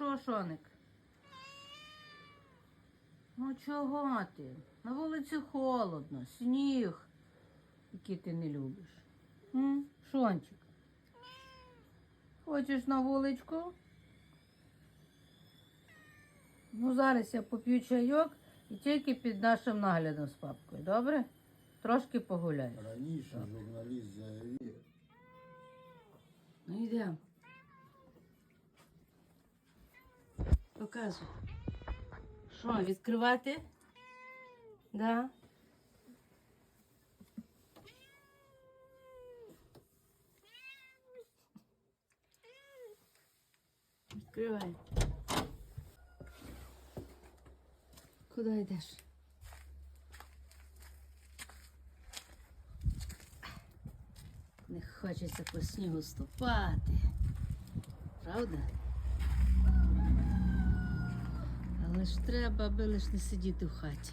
Що, Шоник? Ну чого ти? На вулиці холодно, сніг, який ти не любиш. М? Шончик. Хочеш на вуличку? Ну, зараз я поп'ю чайок і тільки під нашим наглядом з папкою, добре? Трошки погуляю. Раніше журналіст заявив, Ну йдемо. Показуй. Що, відкривати? Да. Відкривай. Куди йдеш? Не хочеться по снігу ступати. Правда? Але ж треба, аби лиш не сидіти в хаті.